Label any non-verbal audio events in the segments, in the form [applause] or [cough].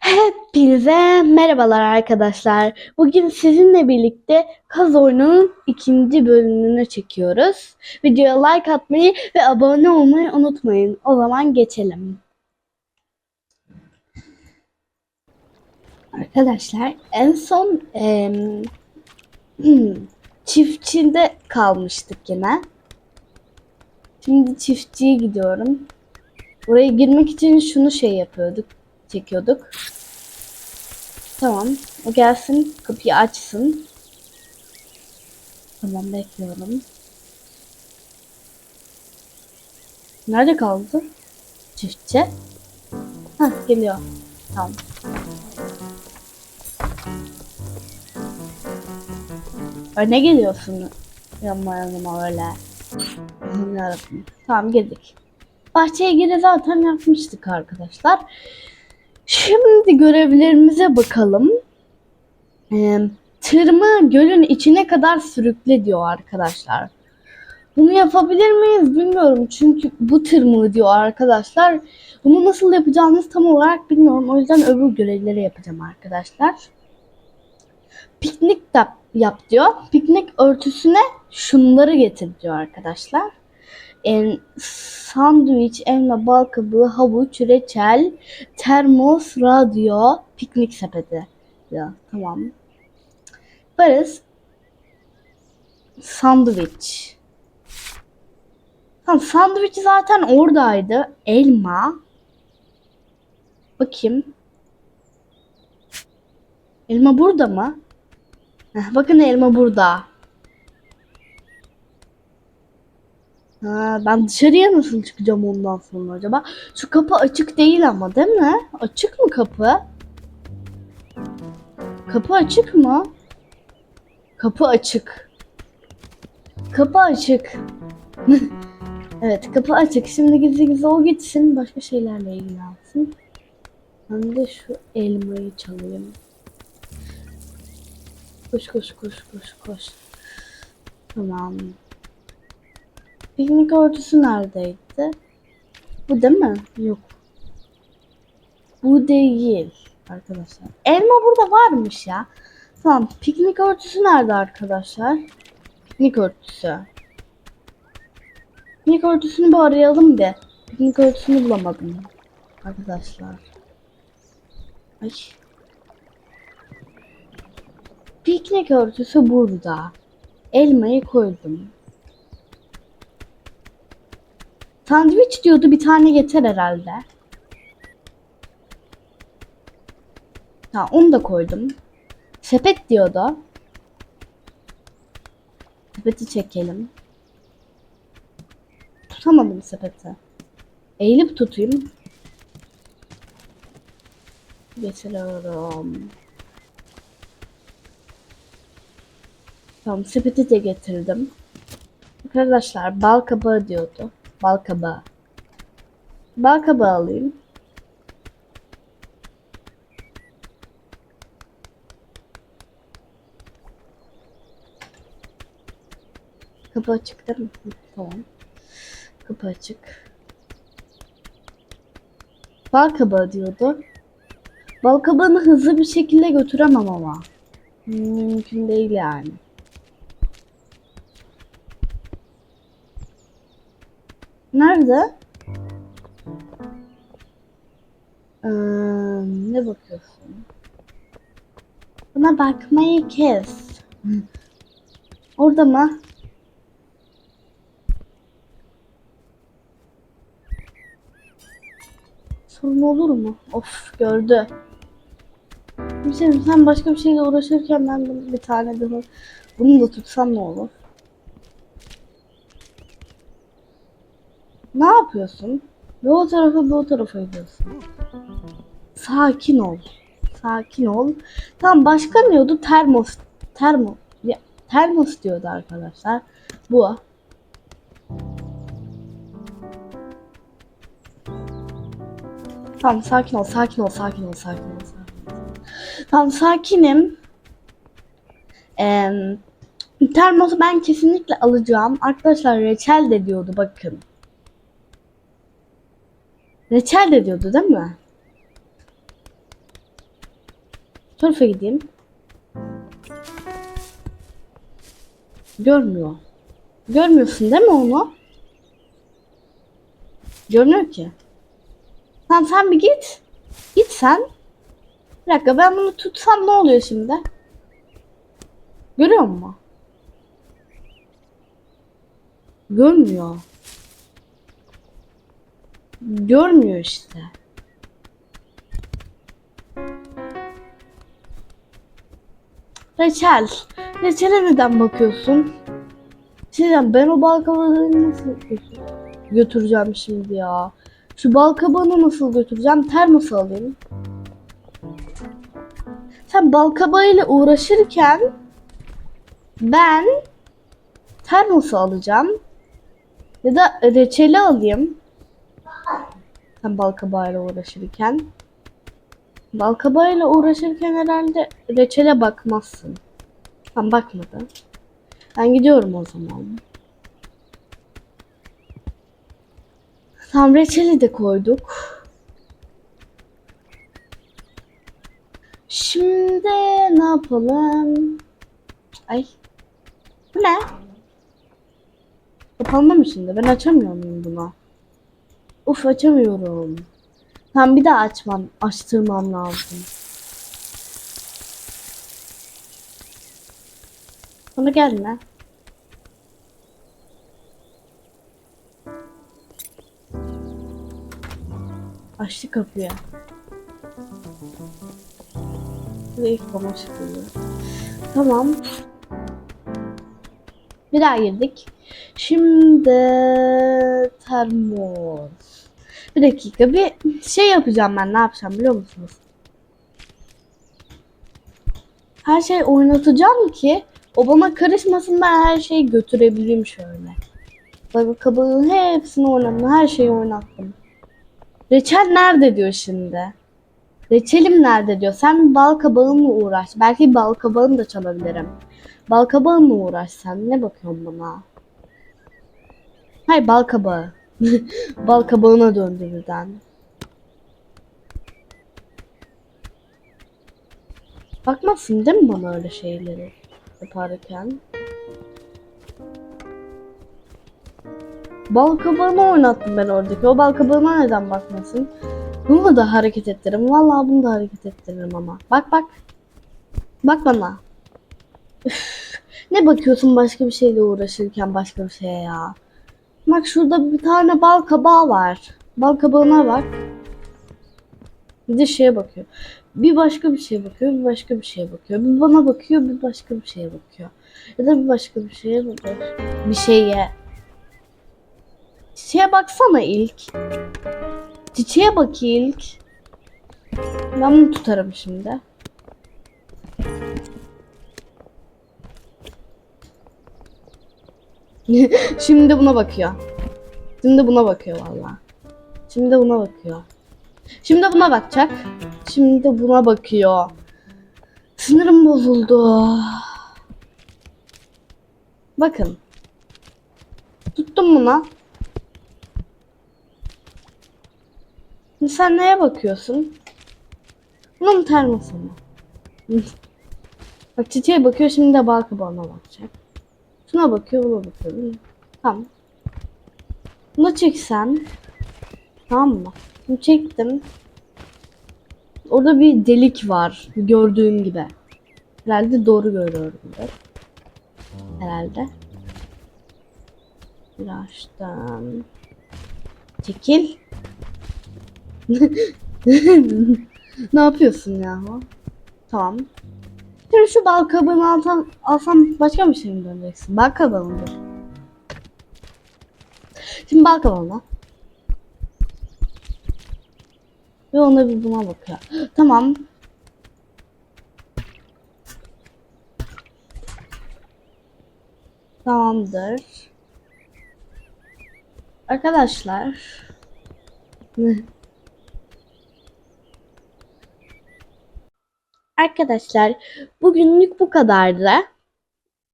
Hepinize merhabalar arkadaşlar. Bugün sizinle birlikte Kaz Oyununun ikinci bölümünü çekiyoruz. Videoya like atmayı ve abone olmayı unutmayın. O zaman geçelim. Arkadaşlar en son em, hmm, [clears throat] çiftçide kalmıştık yine. Şimdi çiftçiye gidiyorum. Buraya girmek için şunu şey yapıyorduk, çekiyorduk. Tamam, o gelsin, kapıyı açsın. Tamam, bekliyorum. Nerede kaldı? Çiftçi. Hah, geliyor. Tamam. Öne geliyorsun yanıma yanıma öyle. Yarabbim. Tamam girdik. Bahçeye geri zaten yapmıştık arkadaşlar. Şimdi görevlerimize bakalım. Ee, tırmı gölün içine kadar sürükle diyor arkadaşlar. Bunu yapabilir miyiz bilmiyorum. Çünkü bu tırmığı diyor arkadaşlar. Bunu nasıl yapacağımızı tam olarak bilmiyorum. O yüzden öbür görevleri yapacağım arkadaşlar. Piknik de yap diyor. Piknik örtüsüne şunları getir diyor arkadaşlar. En, sandviç, elma, bal kabuğu, havuç, reçel, termos, radyo, piknik sepeti. Ya tamam. Varız. Sandviç. Tamam sandviç zaten oradaydı. Elma. Bakayım. Elma burada mı? Bakın elma burada. Ha, ben dışarıya nasıl çıkacağım ondan sonra acaba? Şu kapı açık değil ama değil mi? Açık mı kapı? Kapı açık mı? Kapı açık. Kapı açık. [laughs] evet kapı açık. Şimdi gizli gizli o gitsin. Başka şeylerle ilgilensin. Ben de şu elmayı çalayım. Koş koş koş koş koş. Tamam. Piknik örtüsü neredeydi? Bu değil mi? Yok. Bu değil arkadaşlar. Elma burada varmış ya. Tamam. Piknik örtüsü nerede arkadaşlar? Piknik örtüsü. Piknik örtüsünü bir arayalım bir. Piknik örtüsünü bulamadım. Arkadaşlar. Ay. Piknik örtüsü burada. Elmayı koydum. Sandviç diyordu bir tane yeter herhalde. Ha onu da koydum. Sepet diyordu. Sepeti çekelim. Tutamadım sepeti. Eğilip tutayım. Getiriyorum. Tamam sepeti de getirdim. Arkadaşlar bal kabağı diyordu. Bal kabağı. Bal kabağı alayım. Kapı açık değil mi? Tamam. Kapı açık. Bal kabağı diyordu. Bal kabağını hızlı bir şekilde götüremem ama. Mümkün değil yani. Nerede? Ee, ne bakıyorsun? Buna bakmayı kes. Orada mı? Sorun olur mu? Of gördü. Bir şey sen başka bir şeyle uğraşırken ben bir tane daha bunu da tutsam ne olur? Ne yapıyorsun? Bir o tarafa bir o tarafa gidiyorsun. Sakin ol. Sakin ol. Tamam başka ne diyordu? Termos. Termo. Ya, termos diyordu arkadaşlar. Bu. Tamam sakin ol, sakin ol, sakin ol, sakin ol. Sakin. Tamam sakinim. Ee, termosu ben kesinlikle alacağım. Arkadaşlar reçel de diyordu bakın. Reçel de diyordu değil mi? Tarafa gideyim. Görmüyor. Görmüyorsun değil mi onu? Görmüyor ki. Tamam sen bir git. Git sen. Bir dakika ben bunu tutsam ne oluyor şimdi? Görüyor musun? Görmüyor. Görmüyor işte. Reçel. Reçele neden bakıyorsun? Şeyden ben o bal kabağını nasıl götür- götüreceğim şimdi ya? Şu bal kabağını nasıl götüreceğim? Termos alayım. Sen bal kabağıyla uğraşırken ben termosu alacağım. Ya da reçeli alayım. Sen bal kabağıyla uğraşırken. Bal kabağıyla uğraşırken herhalde reçele bakmazsın. Ben bakmadı. Ben gidiyorum o zaman. Tam reçeli de koyduk. Şimdi ne yapalım? Ay. Bu ne? Kapandı mı şimdi? Ben açamıyor muyum bunu? Uf açamıyorum. Tam bir daha açmam, açtırmam lazım. Bana gelme. Açtı kapıyı. Da ilk bana çıkıyor. Tamam. Bir daha girdik. Şimdi termos. Bir dakika bir şey yapacağım ben ne yapacağım biliyor musunuz? Her şey oynatacağım ki o bana karışmasın ben her şeyi götürebileyim şöyle. Bak kabının hepsini oynadım. Her şeyi oynattım. Reçel nerede diyor şimdi. Reçelim nerede diyor. Sen bal kabağınla uğraş. Belki bal kabağını da çalabilirim. Bal kabağınla uğraş sen. Ne bakıyorsun bana? Hayır bal kabağı. [laughs] bal kabağına döndü birden. Bakmazsın değil mi bana öyle şeyleri yaparken? Bal kabağını oynattım ben oradaki. O bal kabağına neden bakmasın? Bunu da hareket ettiririm. Vallahi bunu da hareket ettiririm ama. Bak bak. Bak bana. Ne bakıyorsun başka bir şeyle uğraşırken başka bir şeye ya. Bak şurada bir tane bal kabağı var. Bal kabağına bak. Bir de şeye bakıyor. Bir başka bir şeye bakıyor, bir başka bir şeye bakıyor. Bir bana bakıyor, bir başka bir şeye bakıyor. Ya da bir başka bir şeye bakıyor. Bir şeye. Çiçeğe baksana ilk. Çiçeğe bak ilk. Ben bunu tutarım şimdi. [laughs] Şimdi buna bakıyor. Şimdi buna bakıyor valla. Şimdi buna bakıyor. Şimdi buna bakacak. Şimdi buna bakıyor. Sinirim bozuldu. Bakın. Tuttum buna. Sen neye bakıyorsun? Buna mı termosa? Bak çiçeğe bakıyor şimdi de bal kabağına bakacak. Şuna bakıyor buna bakıyor. Tamam. Bunu çeksem. Tamam mı? Bunu çektim. Orada bir delik var. Gördüğüm gibi. Herhalde doğru görüyorumdur. Herhalde. Bir açtım. Çekil. [laughs] ne yapıyorsun ya? Tamam. Şimdi şu bal kabını alsam, alsam başka bir şey mi döneceksin? Bal kabağı mı? Şimdi bal kabağına. Ve ona bir buna bakıyor. [gasps] Tamam. Tamamdır. Arkadaşlar. Arkadaşlar bugünlük bu kadardı.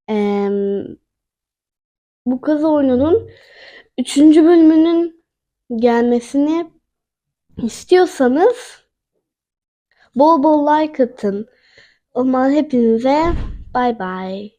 Eee, bu kazı oyununun 3. bölümünün gelmesini istiyorsanız bol bol like atın. O zaman hepinize bay bay.